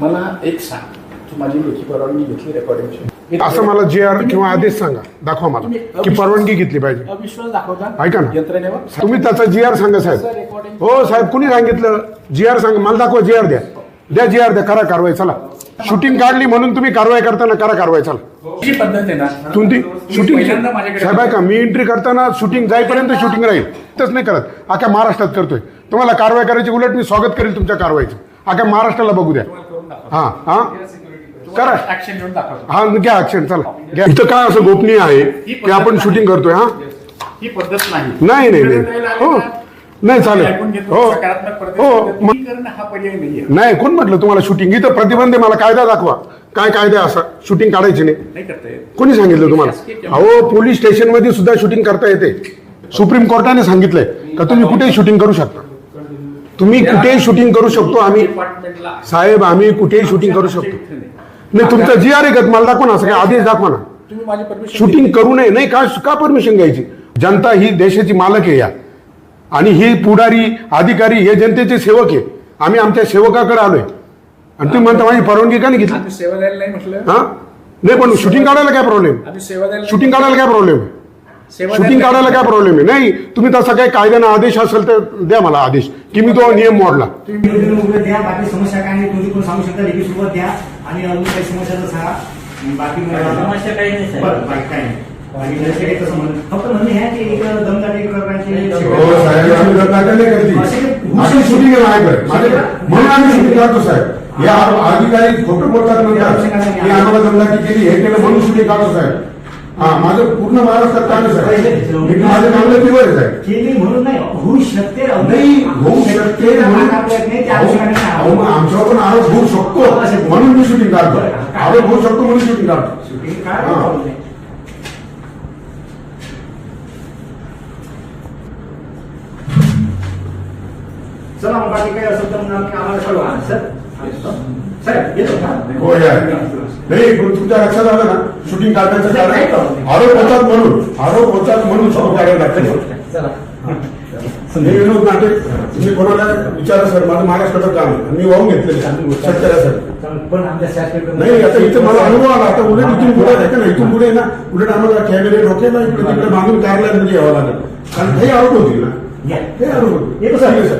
मला एक सांग. तू माझी लेखी परवानगी घेतली रेकॉर्डिंगची असं मला जी आर किंवा आदेश सांगा. दाखवा मला. की परवानगी घेतली पाहिजे. अविश्वास दाखवता? ऐका ना. यंत्रणेवर? तुम्ही त्याचा जी आर सांगा साहेब. हो साहेब कुणी सांगितलं? जी आर सांगा. मला दाखवा जी आर द्या. द्या जी आर द्या. करा कारवाई चला. शूटिंग काढली म्हणून तुम्ही कारवाई करताना करा कारवाई चला. जी पद्धत आहे ना तुमची शूटिंग साहेब आहे का मी एंट्री करताना शूटिंग जाईपर्यंत शूटिंग राहील. तसं नाही करत. अख्या महाराष्ट्रात करतोय. तुम्हाला कारवाई करायची उलट मी स्वागत करेल तुमच्या कारवाईचं. अख्या महाराष्ट्राला बघू द्या. हां हां. करा. हा घ्या ऍक्शन चला. घ्या. इथं काय असं गोपनीय आहे की आपण शूटिंग करतोय हा? ही पद्धत नाही. नाही नाही हो. नाही चालेल. हो. हो. हा नाही कोण म्हटलं तुम्हाला शूटिंग इथं प्रतिबंध आहे मला कायदा दाखवा. काय कायदा असा? शूटिंग काढायची नाही. कोणी सांगितलं तुम्हाला? अहो पोलीस स्टेशनमध्ये सुद्धा शूटिंग करता येते. सुप्रीम कोर्टाने सांगितलंय का तुम्ही कुठेही शूटिंग करू शकता. तुम्ही कुठेही शूटिंग करू शकतो आम्ही डिपार्टमेंटला साहेब आम्ही कुठेही शूटिंग करू शकतो. नाही. तुमचा जी आर आहे मला दाखवा ना असं काय आदेश दाखवा ना. तुम्ही माझी परमिशन शूटिंग करू नये नाही का का परमिशन घ्यायची? जनता ही देशाची मालक आहे या. आणि ही पुढारी अधिकारी हे जनतेचे सेवक आहे. आम्ही आमच्या सेवकाकडे आलोय. आणि तुम्ही म्हणता माझी परवानगी का नाही घेतली? सेवा द्यायला नाही म्हटलं. हा? नाही पण शूटिंग काढायला काय प्रॉब्लेम आम्ही सेवा द्यायला शूटिंग काढायला काय प्रॉब्लेम सेवा शूटिंग काढायला काय प्रॉब्लेम आहे? नाही तुम्ही तसा काही कायद्यानं आदेश असेल तर द्या मला आदेश. की मी तो नियम मोडला. समस्या काय नाही कोण सांगू शकता द्या. आणि अजून काही समस्या बाकी समस्या काही बाकी काही म्हणणं हे नाही शूटिंग म्हणून आम्ही शूटिंग काढतो साहेब. अधिकारी खोटं बोलतात म्हणतात. की आम्हाला दमदाटी केली हे केलं म्हणून शूटिंग काढतो साहेब. हा माझं पूर्ण महाराष्ट्रात काम आहे. मी माझं चांगलं प्युअर आहे. साहेब केली म्हणून नाही होऊ शकते नाही होऊ शकते म्हणून आपल्यात नाही त्या अनुषंगाने अहो, मग आमच्यावर पण आरोप होऊ शकतो. म्हणून मी शूटिंग काढतो आरोप होऊ शकतो म्हणून शूटिंग काढतो काय हा. problem. चला मग बाकी काय असेल तर मग आम्ही- आम्हाला कळवा सर. साहेब येतो का हो या. नाही तुमच्या लक्षात आलं ना? शूटिंग काढण्याचं कारण? आरोप होतात म्हणून. आरोप होतात म्हणून शूटिंग काढायला लागतं. हे विनोद नाटे तुम्ही कोणाला विचारा सर. माझं महाराष्ट्राचं काम आहे. मी वाहून घेतलेलं शासकीय नाही आता इथं मला अनुभव आला. आता उलट इथून पुढे आहे का ना इथून पुढे ना? उलट आम्हाला कॅमेरे डोक्याला इकडे तिकडे मागून कार्यालयामध्ये यावं लागेल. कारण हे आरोप होतील ना. हे आरोप सर. आहे, सर.